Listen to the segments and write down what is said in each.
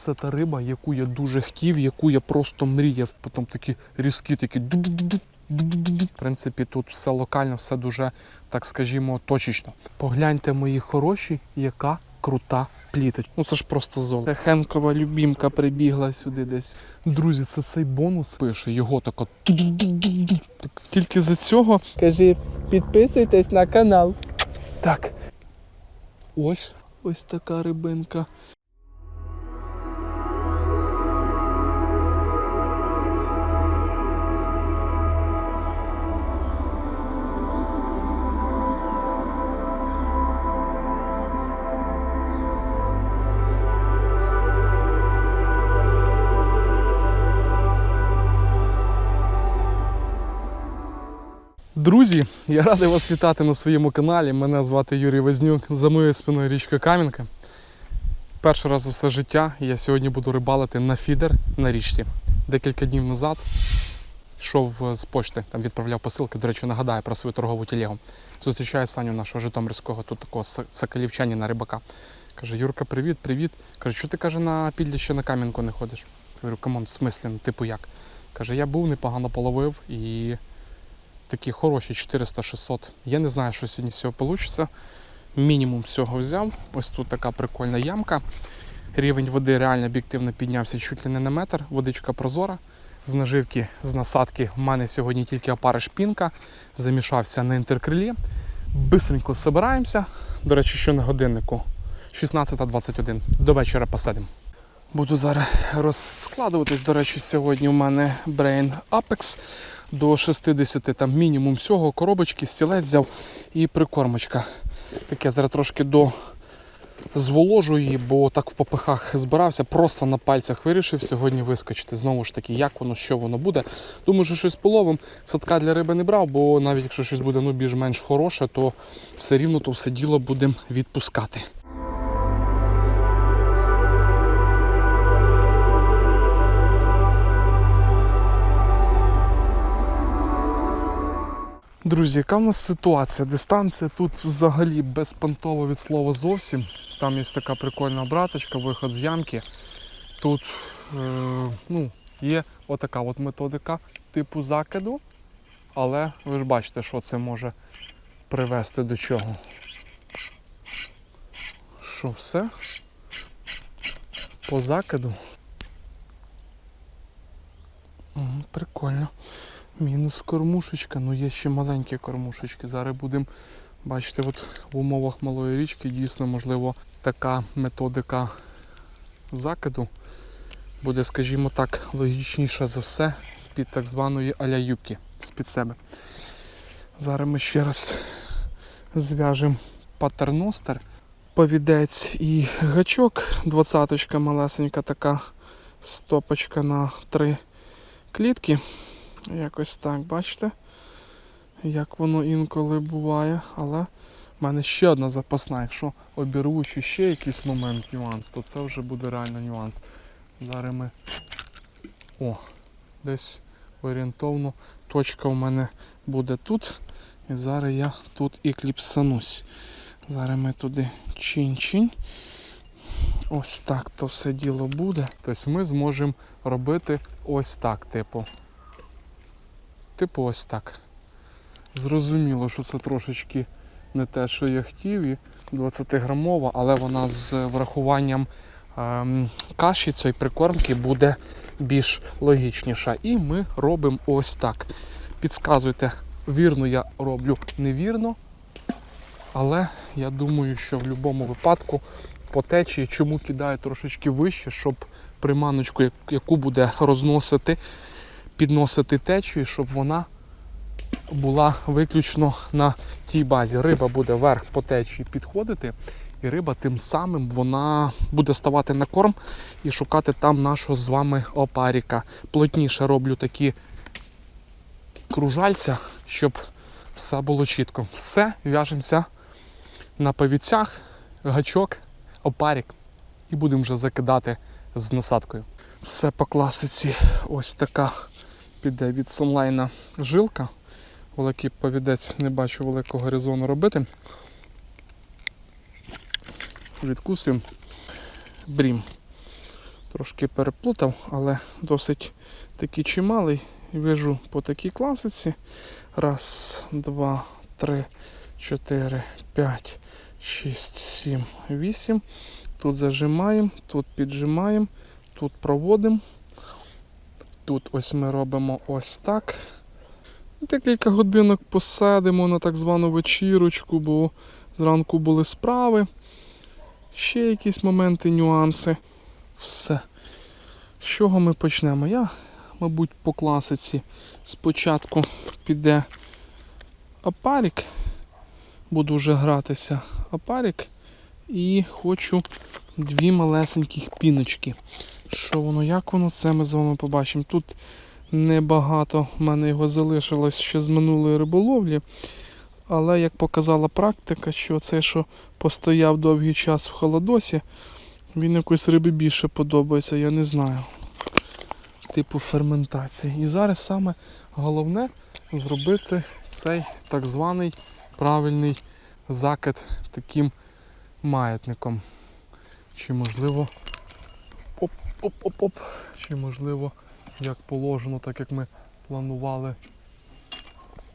Це та риба, яку я дуже хотів, яку я просто мріяв. Потім такі різкі, такі. В принципі, тут все локально, все дуже, так скажімо, точечно. Погляньте, мої хороші, яка крута пліточка. Ну це ж просто золото. Хенкова любімка прибігла сюди десь. Друзі, це цей бонус пише, його тако. Так Тільки за цього Кажи, підписуйтесь на канал. так. Ось ось така рибинка. Друзі, я радий вас вітати на своєму каналі. Мене звати Юрій Вознюк. За моєю спиною річка Кам'янка. Перший раз за все життя я сьогодні буду рибалити на фідер на річці. Декілька днів назад йшов з почти, там відправляв посилки. До речі, нагадаю про свою торгову тілегу. Зустрічаю Саню нашого Житомирського, тут такого са- соколівчанина рибака. Каже, Юрка, привіт, привіт. Каже, що ти каже, на підліще на кам'янку не ходиш? Говорю, камон, в смислі, ну, типу як? Каже, я був, непогано половив і такі хороші 400-600. Я не знаю, що сьогодні з цього вийде. Мінімум всього взяв. Ось тут така прикольна ямка. Рівень води реально об'єктивно піднявся чуть ли не на метр. Водичка прозора. З наживки, з насадки в мене сьогодні тільки опариш пінка. Замішався на інтеркрилі. Бистренько збираємося. До речі, що на годиннику 16.21. До вечора посадимо. Буду зараз розкладуватись. До речі, сьогодні у мене Brain Apex до 60 там мінімум всього, коробочки, стілець взяв і прикормочка. Таке зараз трошки до зволожу її, бо так в попихах збирався, просто на пальцях вирішив сьогодні вискочити. Знову ж таки, як воно, що воно буде. Думаю, що щось половим. Садка для риби не брав, бо навіть якщо щось буде ну, більш-менш хороше, то все рівно то все діло будемо відпускати. Друзі, яка в нас ситуація? Дистанція тут взагалі безпонтова від слова зовсім. Там є така прикольна обраточка, виход з ямки. Тут е, ну, є отака от методика типу закиду, але ви ж бачите, що це може привести до чого. Що все? По закиду. Прикольно. Мінус кормушечка, ну є ще маленькі кормушечки. Зараз будемо бачити, от в умовах малої річки дійсно можливо така методика закиду буде, скажімо так, логічніша за все з-під так званої аля юбки з-під себе. Зараз ми ще раз зв'яжемо патерностер, повідець і гачок. Двадцяточка малесенька така стопочка на три клітки. Якось так, бачите? Як воно інколи буває, але в мене ще одна запасна. Якщо обірву чи ще якийсь момент нюанс, то це вже буде реально нюанс. Зараз ми. О, десь орієнтовно точка у мене буде тут. І зараз я тут і кліпсанусь. Зараз ми туди чинь-чинь. Ось так то все діло буде. Тобто ми зможемо робити ось так, типу. Типу ось так. Зрозуміло, що це трошечки не те, що я хотів, і 20-грамова, але вона з врахуванням ем, каші цієї прикормки буде більш логічніша. І ми робимо ось так. Підсказуйте, вірно я роблю невірно, але я думаю, що в будь-якому випадку по течії чому кидаю трошечки вище, щоб приманочку, яку буде розносити, підносити течію, щоб вона була виключно на тій базі. Риба буде вверх по течії підходити, і риба тим самим вона буде ставати на корм і шукати там нашого з вами опаріка. Плотніше роблю такі кружальця, щоб все було чітко. Все, в'яжемося на повіцях, гачок, опарік і будемо вже закидати з насадкою. Все по класиці. Ось така піде від сонлайна жилка. Великий повідець не бачу великого резону робити. Відкусуємо брім. Трошки переплутав, але досить такий чималий. Вяжу по такій класиці. Раз, два, три, чотири, п'ять, шість, сім, вісім. Тут зажимаємо, тут піджимаємо, тут проводимо. Тут ось ми робимо ось так. Декілька годинок посадимо на так звану вечірочку, бо зранку були справи. Ще якісь моменти, нюанси. Все. З чого ми почнемо? Я, мабуть, по класиці спочатку піде апарік. Буду вже гратися апарік. І хочу дві малесеньких піночки. Що воно, як воно, це ми з вами побачимо. Тут небагато в мене його залишилось ще з минулої риболовлі. Але як показала практика, що це, що постояв довгий час в холодосі, він якось рибі більше подобається, я не знаю. Типу ферментації. І зараз саме головне зробити цей так званий правильний закид таким маятником. Чи можливо оп-оп-оп-оп. Чи можливо, як положено, так як ми планували.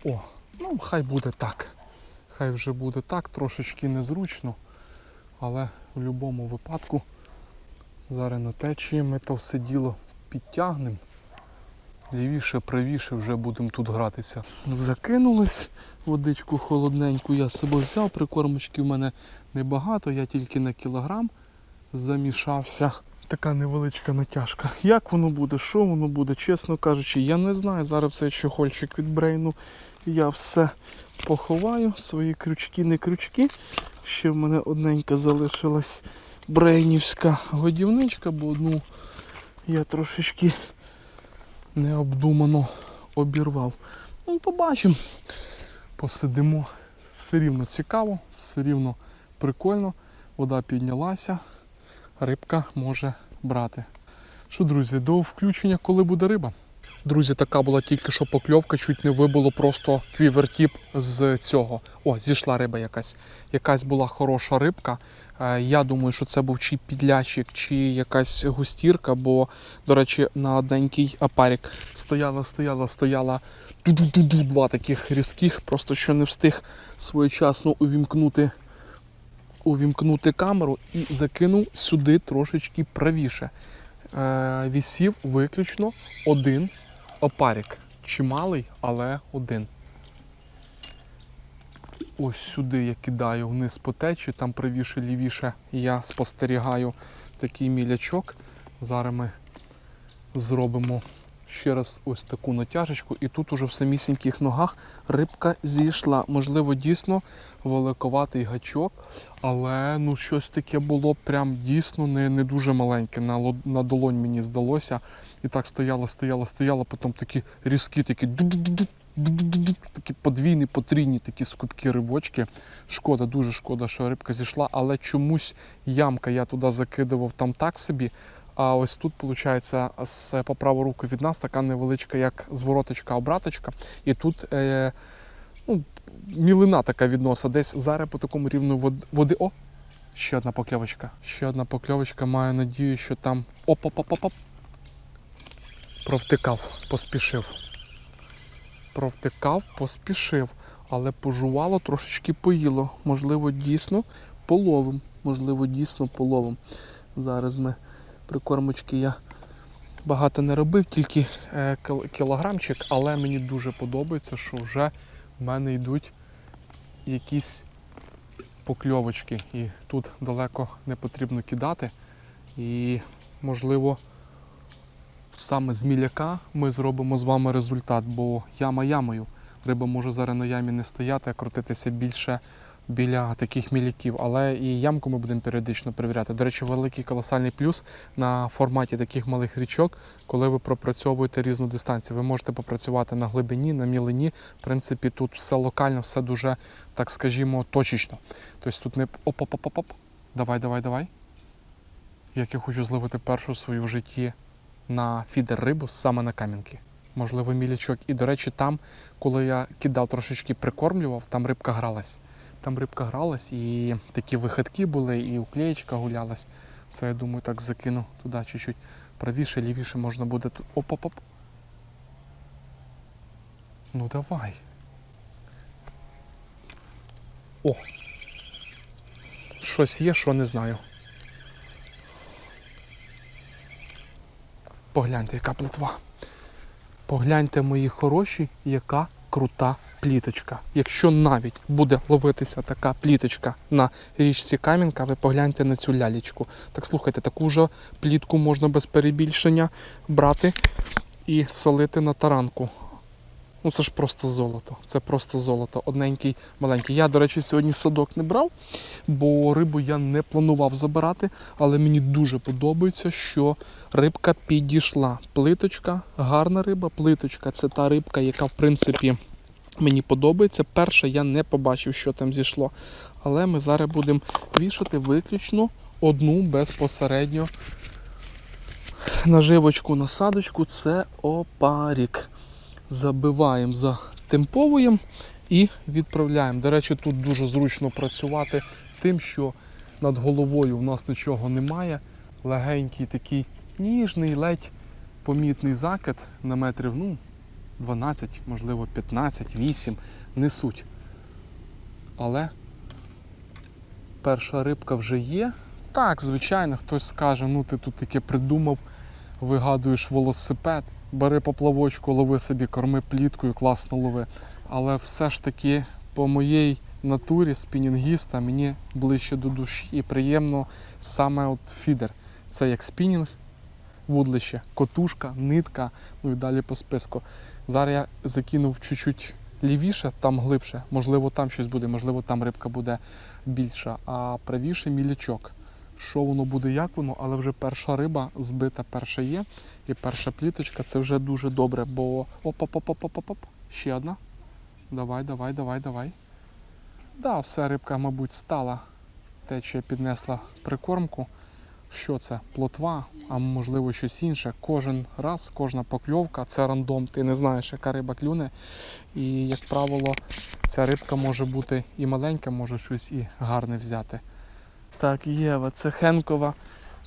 О, ну хай буде так. Хай вже буде так, трошечки незручно. Але в будь-якому випадку зараз на течії ми то все діло підтягнемо. Лівіше, правіше вже будемо тут гратися. Закинулись водичку холодненьку, я з собою взяв, прикормочки в мене небагато, я тільки на кілограм замішався. Така невеличка натяжка. Як воно буде, що воно буде, чесно кажучи, я не знаю. Зараз цей чохольчик від брейну. Я все поховаю, свої крючки, не крючки. Ще в мене одненька залишилась брейнівська годівничка, бо одну я трошечки необдумано обірвав. Ну, побачимо. Посидимо. Все рівно цікаво, все рівно прикольно. Вода піднялася, рибка може брати. Що, друзі, до включення, коли буде риба. Друзі, така була тільки що покльовка, чуть не вибило просто квівертіп з цього. О, зійшла риба якась. Якась була хороша рибка. Е, Я думаю, що це був чи підлячик, чи якась густірка, бо, до речі, на одненький апарік стояла, стояла, стояла ту-ду-ду-ду, два таких різких, просто що не встиг своєчасно увімкнути, увімкнути камеру і закинув сюди трошечки правіше. Е, Вісів виключно один опарік. Чималий, але один. Ось сюди я кидаю вниз по течі, там правіше, лівіше я спостерігаю такий мілячок. Зараз ми зробимо ще раз ось таку натяжечку, і тут уже в самісіньких ногах рибка зійшла. Можливо, дійсно великоватий гачок, але ну щось таке було прям дійсно не, не дуже маленьке. На, на долонь мені здалося. І так стояло, стояло, стояло, потім такі різкі, такі такі подвійні, потрійні такі скупкі рибочки. Шкода, дуже шкода, що рибка зійшла, але чомусь ямка я туди закидував там так собі. А ось тут, виходить, по праву руку від нас така невеличка, як звороточка, обраточка. І тут е, ну, мілина така відноса. Десь зараз по такому рівню води. О! Ще одна покльовочка. Ще одна покльовочка. Маю надію, що там. Оп-оп-оп-оп. Провтикав, поспішив. Провтикав, поспішив. Але пожувало, трошечки поїло. Можливо, дійсно половим. Можливо, дійсно половим. Зараз ми прикормочки я багато не робив, тільки е, кілограмчик, але мені дуже подобається, що вже в мене йдуть якісь покльовочки. І тут далеко не потрібно кидати. І можливо саме з міляка ми зробимо з вами результат, бо яма ямою. Риба може зараз на ямі не стояти, а крутитися більше біля таких міляків. Але і ямку ми будемо періодично перевіряти. До речі, великий колосальний плюс на форматі таких малих річок, коли ви пропрацьовуєте різну дистанцію. Ви можете попрацювати на глибині, на мілині. В принципі, тут все локально, все дуже, так скажімо, точечно. Тобто тут не оп-оп-оп-оп. Давай, давай, давай. Як я хочу зловити першу в своєму житті на фідер рибу саме на кам'янки. Можливо, мілячок. І, до речі, там, коли я кидав трошечки прикормлював, там рибка гралась. Там рибка гралась, і такі виходки були, і уклеєчка гулялась. Це я думаю так закину туди чуть-чуть правіше, лівіше можна буде тут. Оп-оп-оп. Ну давай. О! Щось є, що не знаю. Погляньте, яка плотва. Погляньте, мої хороші, яка крута пліточка. Якщо навіть буде ловитися така пліточка на річці Кам'янка, ви погляньте на цю лялечку. Так слухайте, таку ж плітку можна без перебільшення брати і солити на таранку. Ну це ж просто золото. Це просто золото. Одненький, маленький. Я, до речі, сьогодні садок не брав, бо рибу я не планував забирати, але мені дуже подобається, що рибка підійшла. Плиточка, гарна риба, плиточка це та рибка, яка в принципі мені подобається. Перша я не побачив, що там зійшло. Але ми зараз будемо вішати виключно одну безпосередньо наживочку насадочку. Це опарік. Забиваємо, затемповуємо і відправляємо. До речі, тут дуже зручно працювати тим, що над головою в нас нічого немає. Легенький такий ніжний, ледь помітний закид на метрів ну, 12, можливо, 15, 8, не суть. Але перша рибка вже є. Так, звичайно, хтось скаже, ну ти тут таке придумав, вигадуєш велосипед, бери поплавочку, лови собі, корми пліткою, класно лови. Але все ж таки по моїй натурі спінінгіста мені ближче до душі і приємно саме от фідер. Це як спінінг, вудлище, котушка, нитка, ну і далі по списку. Зараз я закинув чуть-чуть лівіше, там глибше. Можливо, там щось буде, можливо, там рибка буде більша, а правіше мілячок. Що воно буде, як воно, але вже перша риба збита, перша є. І перша пліточка це вже дуже добре, бо оп-оп-оп-оп-оп-оп. Ще одна. Давай, давай, давай, давай. Да, все, рибка, мабуть, стала. Течія піднесла прикормку. Що це? Плотва, а можливо щось інше. Кожен раз, кожна покльовка це рандом. Ти не знаєш, яка риба клюне. І, як правило, ця рибка може бути і маленька, може щось і гарне взяти. Так, Єва, це Хенкова.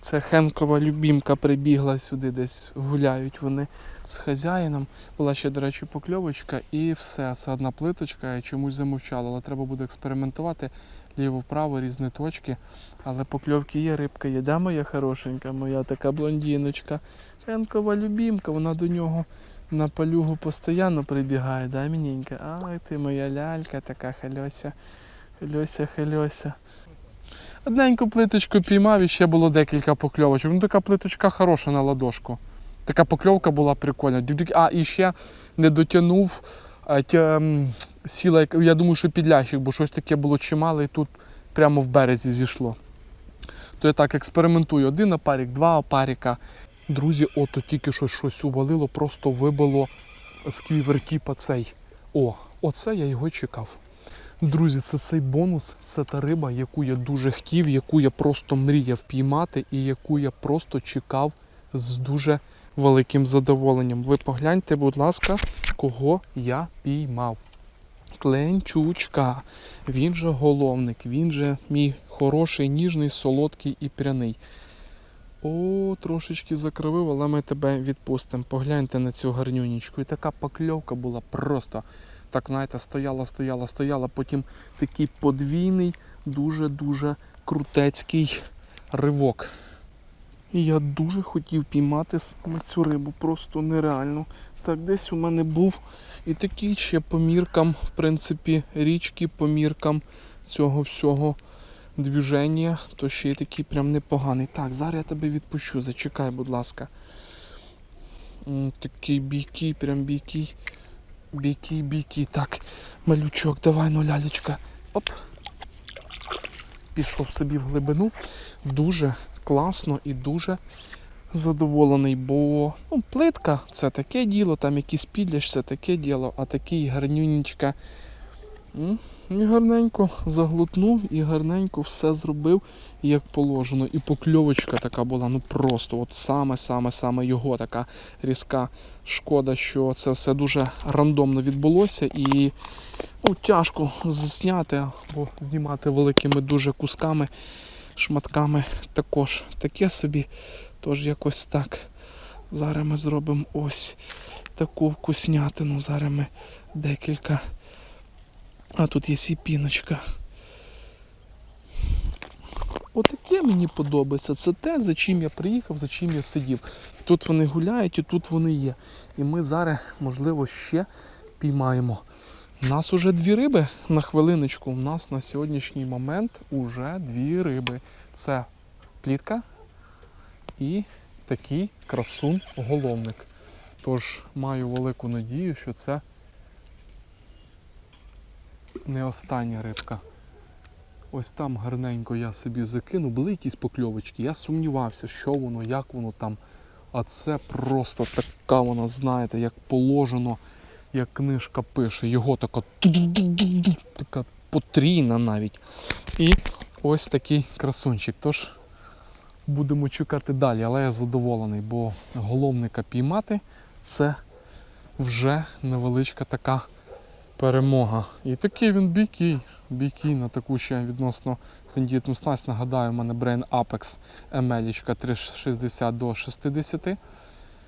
Це Хенкова любімка прибігла сюди, десь гуляють вони з хазяїном. Була ще, до речі, покльовочка і все. Це одна плиточка, я чомусь замовчала, але треба буде експериментувати ліво-вправо, різні точки. Але покльовки є, рибка є. Де моя хорошенька, моя така блондіночка. Хенкова любімка, вона до нього на палюгу постійно прибігає, да, міненька? Ай, ти моя лялька така хальося. Хальося, хальося. Одненьку плиточку піймав і ще було декілька покльовочок. Ну така плиточка хороша на ладошку. Така покльовка була прикольна. А, і ще не дотягнув. Сіла, я думаю, що підлящик, бо щось таке було чимале і тут прямо в березі зійшло. То я так експериментую. Один опарик, два опарика. Друзі, ото тільки що щось увалило, просто вибило з квівертіпа цей. О, оце я його чекав. Друзі, це цей бонус, це та риба, яку я дуже хотів, яку я просто мріяв піймати і яку я просто чекав з дуже великим задоволенням. Ви погляньте, будь ласка, кого я піймав. Кленчучка. Він же головник, він же мій хороший, ніжний, солодкий і пряний. О, трошечки закривив, але ми тебе відпустимо. Погляньте на цю гарнюнічку. І така покльовка була просто. Так, знаєте, стояла, стояла, стояла, потім такий подвійний, дуже-дуже крутецький ривок. І я дуже хотів піймати саме цю рибу, просто нереально. Так, десь у мене був і такий ще по міркам, в принципі, річки, по міркам цього всього движення, то ще й такий прям непоганий. Так, зараз я тебе відпущу, зачекай, будь ласка. Такий бійкий, прям бійкий. Бійкий, бійкий. Так, малючок, давай, ну лялечка. Оп. Пішов собі в глибину. Дуже класно і дуже задоволений, бо ну, плитка це таке діло, там якийсь підляш, це таке діло, а такий гарнюнічка. І гарненько заглотнув і гарненько все зробив, як положено. І покльовочка така була, ну просто от саме-саме-саме його така різка. Шкода, що це все дуже рандомно відбулося і ну, тяжко засняти, бо знімати великими дуже кусками. шматками також таке собі. Тож якось так. Зараз ми зробимо ось таку вкуснятину. Зараз ми декілька. А тут є сіпіночка. Отаке мені подобається. Це те, за чим я приїхав, за чим я сидів. Тут вони гуляють і тут вони є. І ми зараз, можливо, ще піймаємо. У нас уже дві риби на хвилиночку. У нас на сьогоднішній момент уже дві риби. Це плітка і такий красун головник. Тож маю велику надію, що це не остання рибка. Ось там гарненько я собі закинув. Були якісь покльовочки. Я сумнівався, що воно, як воно там. А це просто така вона, знаєте, як положено, як книжка пише. Його така, така потрійна навіть. І ось такий красунчик. Тож будемо чекати далі, але я задоволений, бо головника піймати це вже невеличка така перемога. І такий він бійкий. Бійкий на таку ще відносно тендітну снасть. Нагадаю, у мене Brain Apex ML 360 до 60.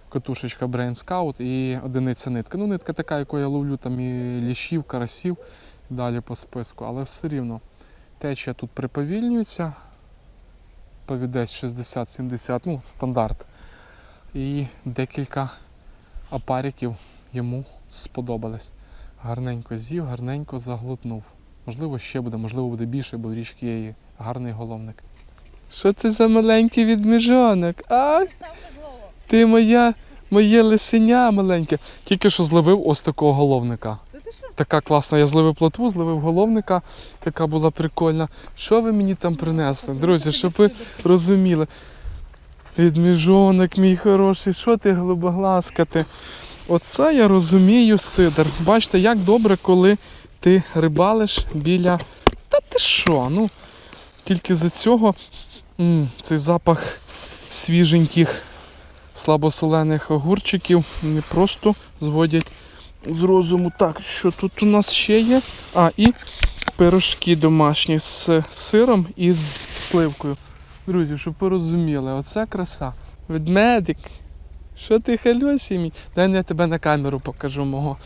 Катушечка Brain Scout і одиниця нитка. Ну, нитка така, яку я ловлю там і ліщів, карасів, далі по списку. Але все рівно течія тут приповільнюється. Повідець 60-70, ну, стандарт. І декілька апариків йому сподобались. Гарненько з'їв, гарненько заглотнув. Можливо, ще буде, можливо, буде більше, бо в річки є гарний головник. Що це за маленький відміжонок? А? Ти моя, моє лисеня маленьке. Тільки що зловив ось такого головника. Така класна, я зловив плотву, зловив головника, така була прикольна. Що ви мені там принесли? Друзі, щоб ви розуміли. Відміжонок мій хороший, що ти голубоглазка ти? Оце я розумію, Сидор. Бачите, як добре, коли ти рибалиш біля. Та ти що? Ну, тільки за цього м, цей запах свіженьких слабосолених огурчиків не просто зводять з розуму. Так, що тут у нас ще є? А, і пирожки домашні з сиром і з сливкою. Друзі, щоб ви розуміли, оце краса. Ведмедик. Що ти хальосі мій? Дай я тебе на камеру покажу мого.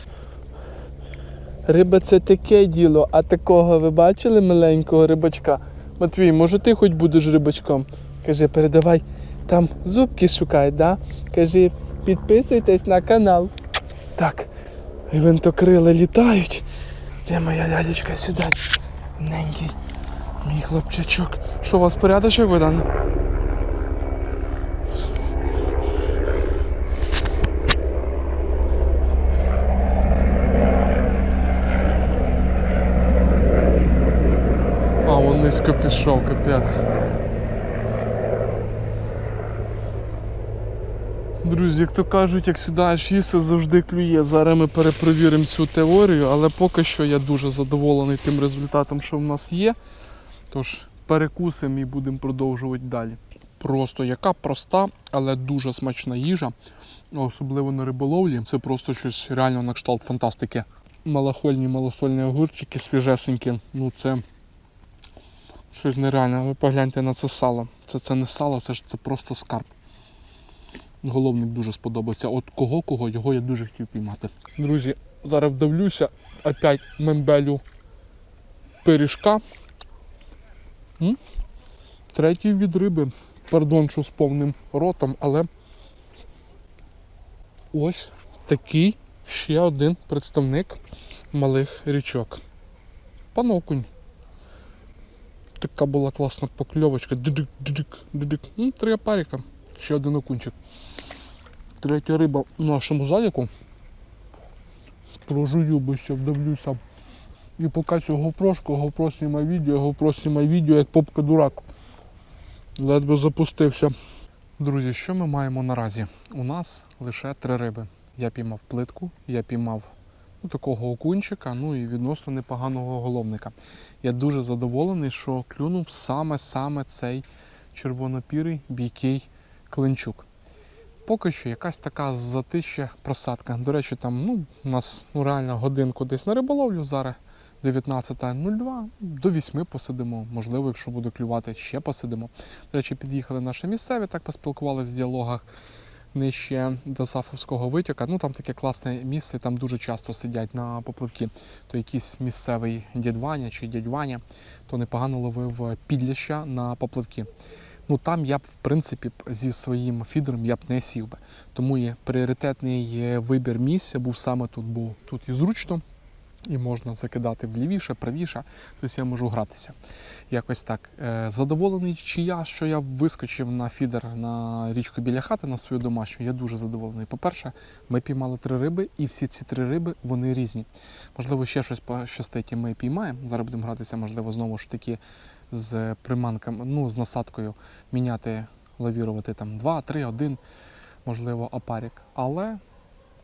Риба це таке діло, а такого ви бачили маленького рибачка? Матвій, може ти хоч будеш рибачком? Каже, передавай, там зубки шукають, да? Каже, підписуйтесь на канал. Так, гвинтокрили літають. Де моя лялечка сідай? Ненький, мій хлопчачок. Що у вас порядочок видано? А, він низько пішов, капець. Друзі, як то кажуть, як сідаєш їсти, завжди клює. Зараз ми перепровіримо цю теорію, але поки що я дуже задоволений тим результатом, що в нас є. Тож перекусимо і будемо продовжувати далі. Просто яка проста, але дуже смачна їжа, особливо на риболовлі. Це просто щось реально на кшталт фантастики. Малохольні, малосольні огурчики, свіжесенькі. Ну це щось нереальне. Ви погляньте на це сало. Це, це не сало, це ж це просто скарб. Головник дуже сподобався. От кого кого, його я дуже хотів піймати. Друзі, зараз вдавлюся, опять мембелю пиріжка. М? Третій від риби. Пардон, що з повним ротом, але ось такий ще один представник малих річок. Пан Окунь. Така була класна покльовочка. Дидик, дидик, дидик. Три опарика. Ще один окунчик. Третя риба в нашому заліку. Прожую, бо ще вдивлюся. І поки цього прошку, GoPro знімає відео, GoPro знімає відео, як попка дурак. Ледве запустився. Друзі, що ми маємо наразі? У нас лише три риби. Я піймав плитку, я піймав ну, такого окунчика, ну і відносно непоганого головника. Я дуже задоволений, що клюнув саме-саме цей червонопірий бійкий клинчук. Поки що якась така затища просадка. До речі, там ну, у нас ну, реально годинку десь на риболовлю зараз, 19.02 до 8 посидимо. Можливо, якщо буде клювати, ще посидимо. До речі, під'їхали наші місцеві, так поспілкувалися в діалогах нижче до Сафовського витока. Ну там таке класне місце, там дуже часто сидять на попливки. То якийсь місцевий дядь чи дядь то непогано ловив підляща на попливки. Ну там я б, в принципі, зі своїм фідером я б не сів би. Тому є пріоритетний вибір місця був саме тут, бо тут і зручно, і можна закидати влівіше, правіше, тобто я можу гратися. Якось так. Е, Задоволений чи я, що я вискочив на фідер на річку біля хати на свою домашню, я дуже задоволений. По-перше, ми піймали три риби, і всі ці три риби вони різні. Можливо, ще щось пощастить, і ми піймаємо. Зараз будемо гратися, можливо, знову ж таки з приманками, ну, з насадкою міняти, лавірувати там 2, 3, 1, можливо, апарік. Але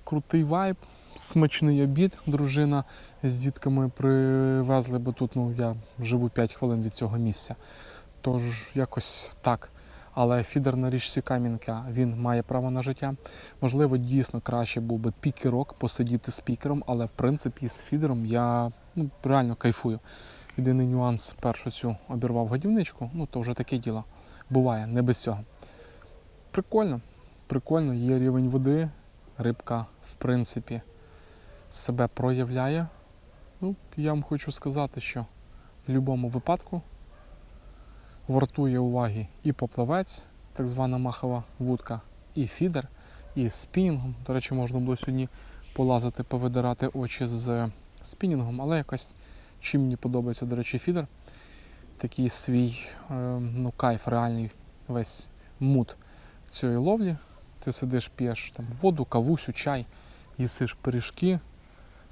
крутий вайб, смачний обід. Дружина з дітками привезли, бо тут ну, я живу 5 хвилин від цього місця. Тож якось так. Але фідер на річці Кам'янка він має право на життя. Можливо, дійсно краще був би пікерок посидіти з пікером, але в принципі з фідером я ну, реально кайфую. Єдиний нюанс першу цю обірвав годівничку, ну то вже таке діло. Буває, не без цього. Прикольно, прикольно, є рівень води, рибка, в принципі, себе проявляє. Ну, я вам хочу сказати, що в будь-якому випадку вартує уваги і поплавець, так звана махова вудка, і фідер, і спінінгом. До речі, можна було сьогодні полазити, повидирати очі з спінінгом, але якось чим мені подобається, до речі, фідер. Такий свій е, ну, кайф, реальний весь мут цієї ловлі. Ти сидиш, п'єш там воду, кавусю, чай, їсиш пиріжки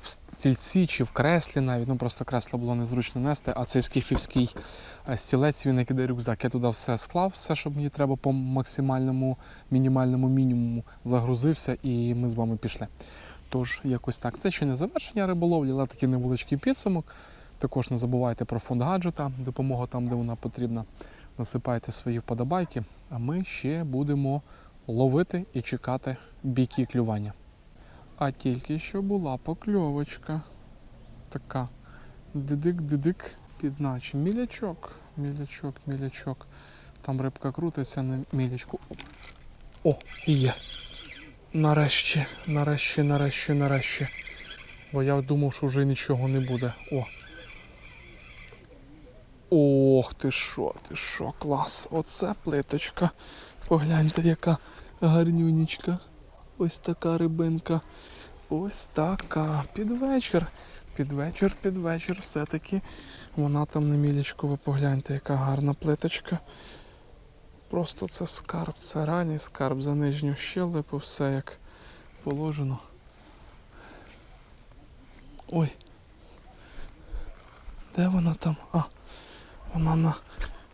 в стільці чи в креслі навіть. Ну просто кресло було незручно нести, а цей скіфівський е, стілець він іде рюкзак. Я туди все склав, все, що мені треба по максимальному, мінімальному мінімуму загрузився, і ми з вами пішли. Тож, якось так. Це ще не завершення риболовлі, але такий невеличкий підсумок. Також не забувайте про фонд гаджета, допомога там, де вона потрібна. Насипайте свої вподобайки, а ми ще будемо ловити і чекати бійки клювання. А тільки що була покльовочка. Така дидик-дидик під наче. Мілячок, мілячок, мілячок. Там рибка крутиться на мілячку. О, є. Нарешті, нарешті, нарешті, нарешті. Бо я думав, що вже нічого не буде. О. Ох ти що, ти що, клас. Оце плиточка. Погляньте, яка гарнюнічка. Ось така рибинка. Ось така. Під вечір. Під вечір, під вечір. Все-таки вона там на мілічку. Ви погляньте, яка гарна плиточка. Просто це скарб, це ранній скарб за нижню щелепу, все як положено. Ой. Де вона там? А, вона на...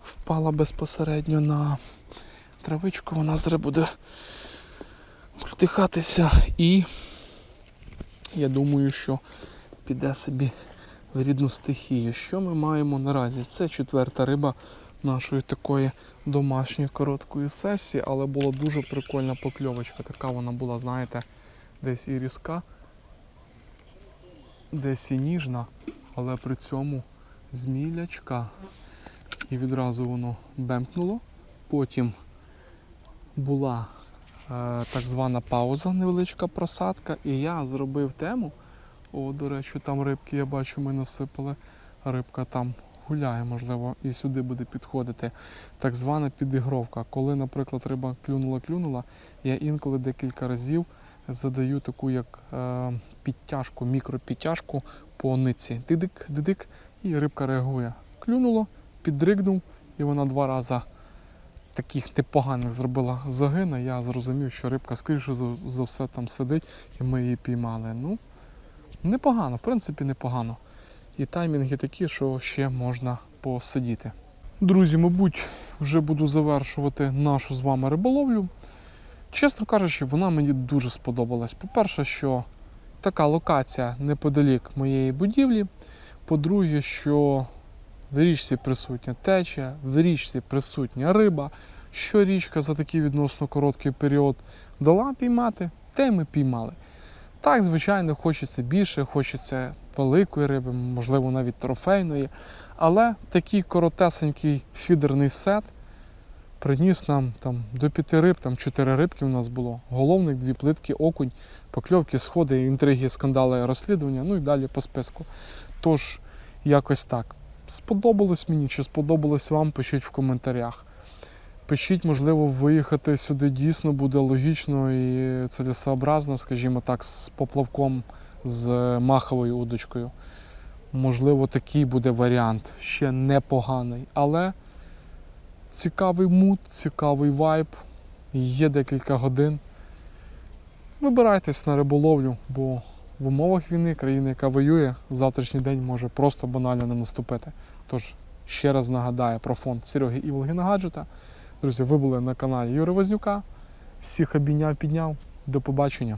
впала безпосередньо на травичку, вона зараз буде вдихатися і я думаю, що піде собі в рідну стихію. Що ми маємо наразі? Це четверта риба нашої такої домашньої короткої сесії, але була дуже прикольна покльовочка. Така вона була, знаєте, десь і різка, десь і ніжна, але при цьому змілячка. І відразу воно бемкнуло. Потім була е, так звана пауза, невеличка просадка, і я зробив тему. О, до речі, там рибки, я бачу, ми насипали. Рибка там гуляє, можливо, і сюди буде підходити. Так звана підігровка. Коли, наприклад, риба клюнула-клюнула, я інколи декілька разів задаю таку як е, підтяжку, мікропідтяжку по ниці. Дидик, дидик, і рибка реагує. Клюнуло, піддригнув, і вона два рази таких непоганих зробила загина. Я зрозумів, що рибка, скоріше за все, там сидить, і ми її піймали. Ну, непогано, в принципі, непогано. І таймінги такі, що ще можна посидіти. Друзі, мабуть, вже буду завершувати нашу з вами риболовлю. Чесно кажучи, вона мені дуже сподобалась. По-перше, що така локація неподалік моєї будівлі. По-друге, що в річці присутня течія, в річці присутня риба. Що річка за такий відносно короткий період дала піймати, те ми піймали. Так, звичайно, хочеться більше, хочеться великої риби, можливо, навіть трофейної. Але такий коротесенький фідерний сет приніс нам там до п'яти риб, там чотири рибки у нас було. Головник, дві плитки, окунь, покльовки, сходи, інтриги, скандали, розслідування, ну і далі по списку. Тож, якось так. Сподобалось мені чи сподобалось вам, пишіть в коментарях. Пишіть, можливо, виїхати сюди дійсно буде логічно і цілесообразно, скажімо так, з поплавком з маховою удочкою. Можливо, такий буде варіант, ще непоганий. Але цікавий мут, цікавий вайб. Є декілька годин. Вибирайтесь на риболовлю, бо в умовах війни країна, яка воює, завтрашній день може просто банально не наступити. Тож ще раз нагадаю про фонд Сереги Іволгіна Гаджета. Друзі, ви були на каналі Юри Вознюка. Всіх обійняв, підняв. До побачення.